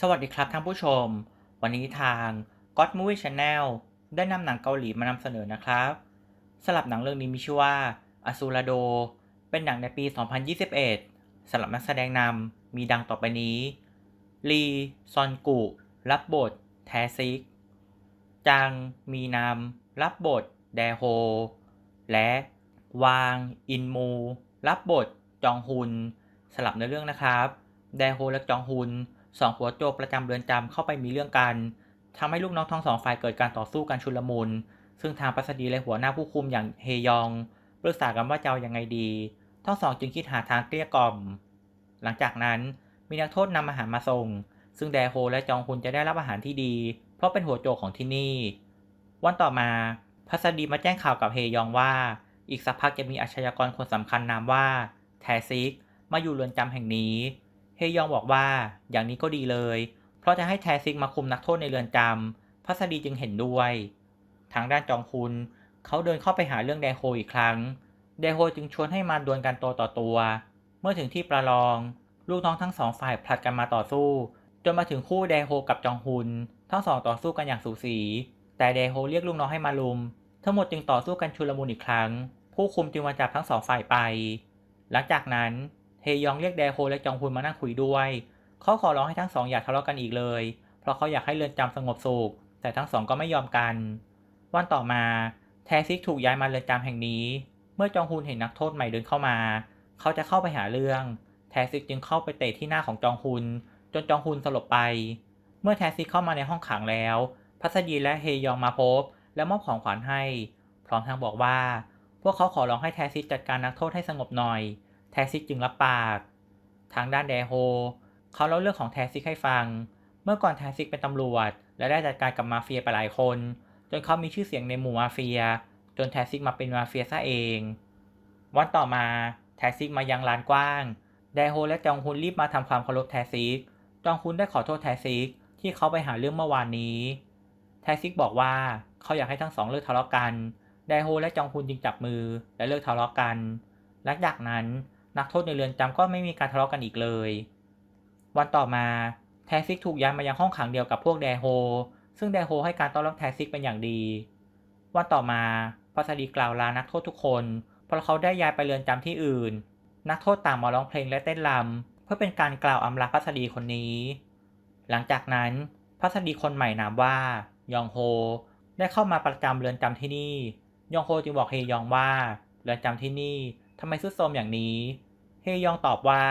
สวัสดีครับท่านผู้ชม วันนี้ทาง God Movie Channel ได้นำหนังเกาหลีมานำเสนอนะครับสำหรับหนังเรื่องนี้มีชื่อว่าอ s ูร d โด เป็นหนังในปี 2021สำหรับนักแสดงนำมีดังต่อไปนี้ลีซอนกุ รับบท แทซิก จัง มีนามรับบท แดโฮ และวาง อินมู รับบท จองฮุน สลับในเรื่องนะครับ แดโฮและจองฮุน สองหัวโจกประจำเรือนจำเข้าไปมีเรื่องกันทำให้ลูกน้องทั้งสองฝ่ายเกิดการต่อสู้กันชุลมุน ซึ่งทางปัสดีและหัวหน้าผู้คุมอย่างเฮยองปรึกษากันว่าจะเอาอยังไงดี ทั้งสองจึงคิดหาทางเกลี้ยกล่อม หลังจากนั้นมีนักโทษนำอาหารมาส่ง ซึ่งแดโฮและจองฮุนจะได้รับอาหารที่ดี เพราะเป็นหัวโจกของที่นี่ วันต่อมาพัสดีมาแจ้งข่าวกับเฮยองว่า อีกสักพักจะมีอาชญากรคนสำคัญนามว่าแทซิกมาอยู่เรือนจำแห่งนี้ เฮยองบอกว่าอย่างนี้ก็ดีเลย เพราะจะให้แทซิกมาคุมนักโทษในเรือนจำพัสดีจึงเห็นด้วย ทางด้านจองคุนเขาเดินเข้าไปหาเรื่องแดโฮอีกครั้ง แดโฮจึงชวนให้มาดวลกันตัวต่อตัว เมื่อถึงที่ประลอง ลูกน้องทั้งสองฝ่ายผลัดกันมาต่อสู้ จนมาถึงคู่แดโฮกับจองฮุน ทั้งสองต่อสู้กันอย่างสูสี แต่แดโฮเรียกลูกน้องให้มาลุม ทั้งหมดจึงต่อสู้กันชุลมุนอีกครั้ง ผู้คุมจึงมาจับทั้งสองฝ่ายไป หลังจากนั้น เฮยองเรียกแดโฮและจองฮุนมานั่งคุยด้วยเขาขอร้องให้ทั้งสองอย่าทะเลาะกันอีกเลย เพราะเขาอยากให้เรือนจำสงบสุข แต่ทั้งสองก็ไม่ยอมกัน วันต่อมา แทซิกถูกย้ายมาเรือนจำแห่งนี้ เมื่อจองฮุนเห็นนักโทษใหม่เดินเข้ามา เขาจะเข้าไปหาเรื่อง แทซิกจึงเข้าไปเตะที่หน้าของจองฮุน จนจองฮุนสลบไป เมื่อแทซิกเข้ามาในห้องขังแล้ว พัสดีและเฮยองมาพบ และมอบของขวัญให้ พร้อมทั้งบอกว่า พวกเขาขอร้องให้แทซิกจัดการนักโทษให้สงบหน่อย แทซิกจึงรับปาก ทางด้านแดโฮเขาเล่าเรื่องของแทซิกให้ฟัง เมื่อก่อนแทซิกเป็นตำรวจ และได้จัดการกับมาเฟียไปหลายคน จนเขามีชื่อเสียงในหมู่มาเฟีย จนแทซิกมาเป็นมาเฟียซะเอง วันต่อมาแทซิกมายังลานกว้าง แดโฮและจองฮุนรีบมาทำความเคารพแทซิก จองฮุนได้ขอโทษแทซิกที่เขาไปหาเรื่องเมื่อวานนี้ แทซิกบอกว่าเขาอยากให้ทั้งสองเลิกทะเลาะกัน แดโฮและจองฮุนจึงจับมือและเลิกทะเลาะกัน หลังจากนั้น นักโทษในเรือนจำก็ไม่มีการทะเลาะกันอีกเลย วันต่อมาแทซิกถูกย้ายมายังห้องขังเดียวกับพวกแดโฮ ซึ่งแดโฮให้การต้อนรับแทซิกเป็นอย่างดี วันต่อมาพัสดีกล่าวลานักโทษทุกคน เพราะเขาได้ย้ายไปเรือนจำที่อื่น นักโทษต่างมาร้องเพลงและเต้นรำเพื่อเป็นการกล่าวอำลาพัสดีคนนี้ หลังจากนั้นพัสดีคนใหม่นามว่ายองโฮ ได้เข้ามาประจำเรือนจำที่นี่ ยองโฮจึงบอกเฮยองว่า เรือนจำที่นี่ทำไมซุดโทมอย่างนี้ เฮยองตอบว่า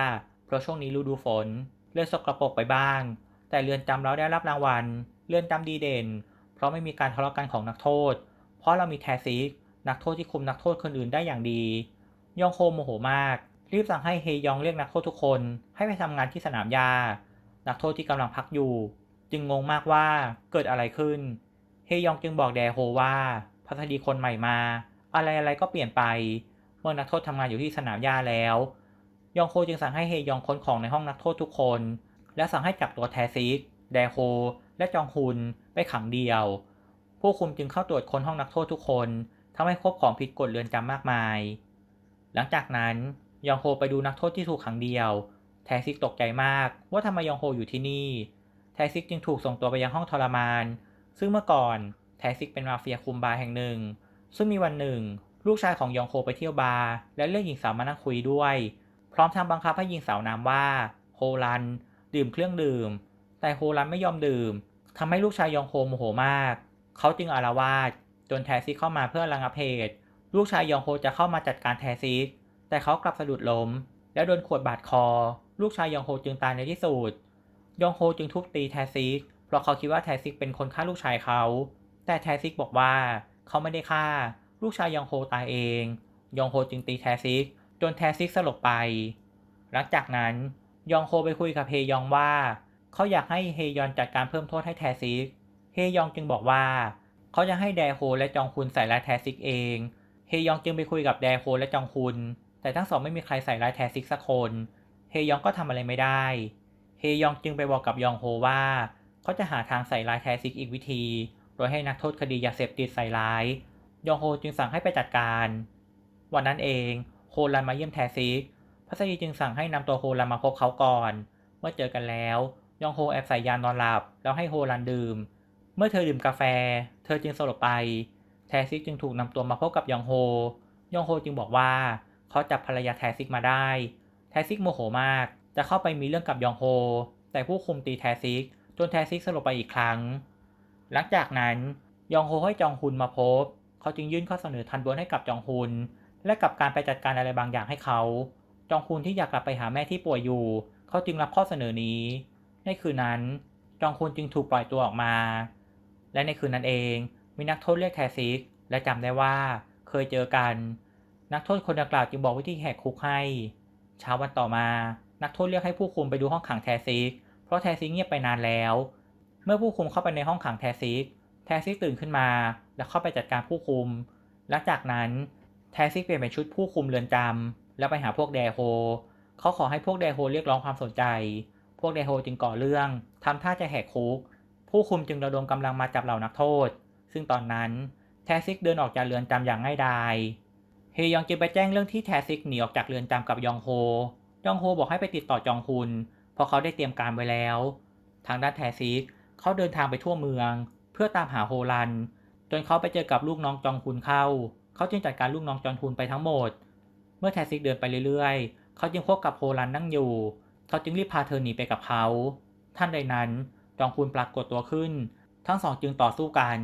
เพราะช่วงนี้ฤดูฝน เลือดสกรปรกไปบ้าง แต่เรือนจำเราได้รับรางวัล เรือนจำดีเด่น เพราะไม่มีการทะเลาะกันของนักโทษ เพราะเรามีแทซิก นักโทษที่คุมนักโทษคนอื่นได้อย่างดี ยองโฮโมโหมาก รีบสั่งให้เฮยองเรียกนักโทษทุกคน ให้ไปทำงานที่สนามหญ้า นักโทษที่กำลังพักอยู่ จึงงงมากว่าเกิดอะไรขึ้น เฮยองจึงบอกแดโฮว่าพัสดีคนใหม่มา อะไรอะไรก็เปลี่ยนไป เมื่อนักโทษทำงานอยู่ที่สนามหญ้าแล้ว ยองโฮจึงสั่งให้เฮยองค้นของในห้องนักโทษทุกคน และสั่งให้จับตัวแทซิกแดโฮและจองฮุนไปขังเดียว ผู้คุมจึงเข้าตรวจค้นห้องนักโทษทุกคนทำให้พบของผิดกฎเรือนจำมากมาย หลังจากนั้นยองโฮไปดูนักโทษที่ถูกขังเดียว แทซิกตกใจมากว่าทำไมยองโฮอยู่ที่นี่ แทซิกจึงถูกส่งตัวไปยังห้องทรมาน ซึ่งเมื่อก่อนแทซิกเป็นมาเฟียคุมบาร์แห่งหนึ่ง ซึ่งมีวันหนึ่ง ลูกชายของยองโฮไปเที่ยวบาร์และเรียกหญิงสาวมานั่งคุยด้วย พร้อมทั้งบังคับให้หญิงสาวนามว่าโฮลัน ดื่มเครื่องดื่ม แต่โฮลันไม่ยอมดื่มทำให้ลูกชายยองโฮโมโหมาก เขาจึงอารวาสจนแทซิเข้ามาเพื่อระงับเหตุลูกชายยองโฮจะเข้ามาจัดการแทซิแต่เขากลับสะดุดล้ม และโดนขวดบาดคอ ลูกชายยองโฮจึงตายในที่สุดยองโฮจึงทุบตีแทซิกเพราะเขาคิดว่าแทซิกเป็นคนฆ่าลูกชายเขา แต่แทซิกบอกว่าเขาไม่ได้ฆ่า ลูกชายยองโฮตายเอง ยองโฮจึงตีแทซิก จนแทซิกสลบไป หลังจากนั้นยองโฮไปคุยกับเฮยองว่า เขาอยากให้เฮยอนจัดการเพิ่มโทษให้แทซิก เฮยองจึงบอกว่า เขาจะให้แดโฮและจองคุนใส่ร้ายแทซิกเอง เฮยองจึงไปคุยกับแดโฮและจองคุนแต่ทั้งสองไม่มีใครใส่ร้ายแทซิกสักคน เฮยองก็ทำอะไรไม่ได้ เฮยองจึงไปบอกกับยองโฮว่า เขาจะหาทางใส่ร้ายแทซิกอีกวิธี โดยให้นักโทษคดียาเสพติดใส่ร้าย ยองโฮจึงสั่งให้ไปจัดการ วันนั้นเอง โฮลันมาเยี่ยมแทซิกพัสดีจึงสั่งให้นำตัวโฮลันมาพบเขาก่อน เมื่อเจอกันแล้ว ยองโฮแอบใส่ยานอนหลับ แล้วให้โฮรันดื่ม เมื่อเธอดื่มกาแฟ เธอจึงสลบไป แทซิกจึงถูกนำตัวมาพบกับยองโฮ ยองโฮจึงบอกว่าเขาจับภรรยาแทซิกมาได้ แทซิกโมโหมาก จะเข้าไปมีเรื่องกับยองโฮ แต่ผู้คุมตีแทซิก จนแทซิกสลบไปอีกครั้ง หลังจากนั้นยองโฮให้จองฮุนมาพบ เขาจึงยื่นข้อเสนอทันบนให้กับจองฮุน และกับการไปจัดการอะไรบางอย่างให้เขา จองฮุนที่อยากกลับไปหาแม่ที่ป่วยอยู่ เขาจึงรับข้อเสนอนี้ ในคืนนั้น จองฮุนจึงถูกปล่อยตัวออกมา และในคืนนั้นเอง มีนักโทษเรียกแทซิก และจำได้ว่าเคยเจอกัน นักโทษคนดังกล่าวจึงบอกวิธีแหกคุกให้ เช้าวันต่อมา นักโทษเรียกให้ผู้คุมไปดูห้องขังแทซิก เพราะแทซิกเงียบไปนานแล้ว เมื่อผู้คุมเข้าไปในห้องขังแทซิก แทซิกตื่นขึ้นมา แล้วเข้าไปจัดการผู้คุม หลังจากนั้น แทซิกเปลี่ยนเป็นชุดผู้คุมเรือนจำแล้วไปหาพวกแดโฮเขาขอให้พวกแดโฮเรียกร้องความสนใจ พวกแดโฮจึงก่อเรื่องทำท่าจะแหกคุก ผู้คุมจึงระดมกำลังมาจับเหล่านักโทษ ซึ่งตอนนั้นแทซิกเดินออกจากเรือนจำอย่างง่ายดายเฮยองจึงไปแจ้งเรื่องที่แทซิกหนีออกจากเรือนจำกับยองโฮ ยองโฮบอกให้ไปติดต่อจองฮุนเพราะเขาได้เตรียมการไว้แล้ว ทางด้านแทซิกเขาเดินทางไปทั่วเมือง เพื่อตามหาโฮลัน จนเขาไปเจอกับลูกน้องจองฮุนเข้า เขาจึงจัดการลูกน้องจองฮุนไปทั้งหมด เมื่อแทซิกเดินไปเรื่อยๆ เขาจึงพบกับโฮลันนั่งอยู่ เขาจึงรีบพาเธอหนีไปกับเขา ท่านใดนั้นจองฮุนปรากฏตัวขึ้น ทั้งสองจึงต่อสู้กัน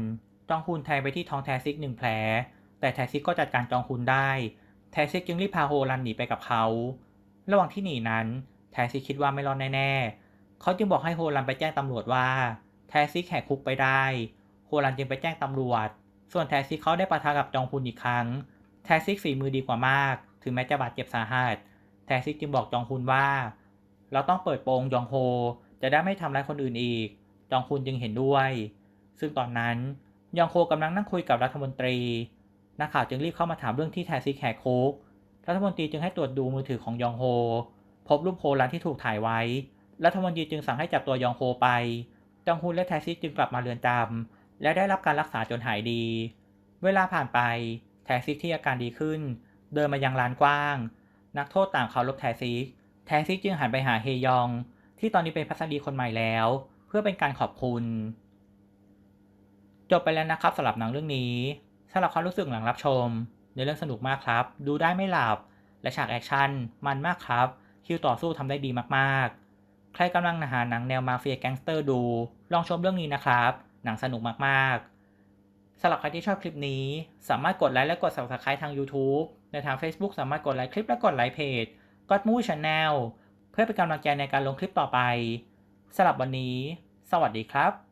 จองฮุนแทงไปที่ท้องแทซิกหนึ่งแผล แต่แทซิกก็จัดการจองฮุนได้ แทซิกจึงรีบพาโฮลันหนีไปกับเขา ระหว่างที่หนีนั้น แทซิกคิดว่าไม่รอดแน่ๆ เขาจึงบอกให้โฮลันไปแจ้งตำรวจว่า แทซิกแหกคุกไปได้ โฮลันจึงไปแจ้งตำรวจ ส่วนแทซิกเขาได้ปะทะกับจองฮุนอีกครั้ง แทซิกฝีมือดีกว่ามาก ถึงแม้จะบาดเจ็บสาหัส แทซิกจึงบอกจองฮุนว่า เราต้องเปิดโปงยองโฮ จะได้ไม่ทำร้ายคนอื่นอีก จองฮุนจึงเห็นด้วย ซึ่งตอนนั้นยองโฮกำลังนั่งคุยกับรัฐมนตรี นักข่าวจึงรีบเข้ามาถามเรื่องที่แทซิกแหกคุกรัฐมนตรีจึงให้ตรวจดูมือถือของยองโฮ พบรูปโฮลันที่ถูกถ่ายไว้ รัฐมนตรีจึงสั่งให้จับตัวยองโฮไปจองฮุนและแทซิกจึงกลับมาเรือนจำ และได้รับการรักษาจนหายดี เวลาผ่านไปแทซิกที่อาการดีขึ้น เดินมายังลานกว้าง นักโทษต่างเคารพแทซิก แทซิกจึงหันไปหาเฮยอง ที่ตอนนี้เป็นพัสดีคนใหม่แล้ว เพื่อเป็นการขอบคุณ จบไปแล้วนะครับสำหรับหนังเรื่องนี้สำหรับความรู้สึกหลังรับชม ในเรื่องสนุกมากครับ ดูได้ไม่หลับ และฉากแอคชั่นมันมากครับ คิวต่อสู้ทำได้ดีมากๆ ใครกำลังหาหนังแนวมาเฟียแก๊งสเตอร์ดู ลองชมเรื่องนี้นะครับ หนังสนุกมากๆสำหรับใครที่ชอบคลิปนี้ สามารถกดไลค์และกด subscribe ทาง YouTube ในทาง Facebook สามารถกดไลค์คลิปและกดไลค์เพจ God Movie Channel เพื่อเป็นกำลังใจในการลงคลิปต่อไปสำหรับวันนี้ สวัสดีครับ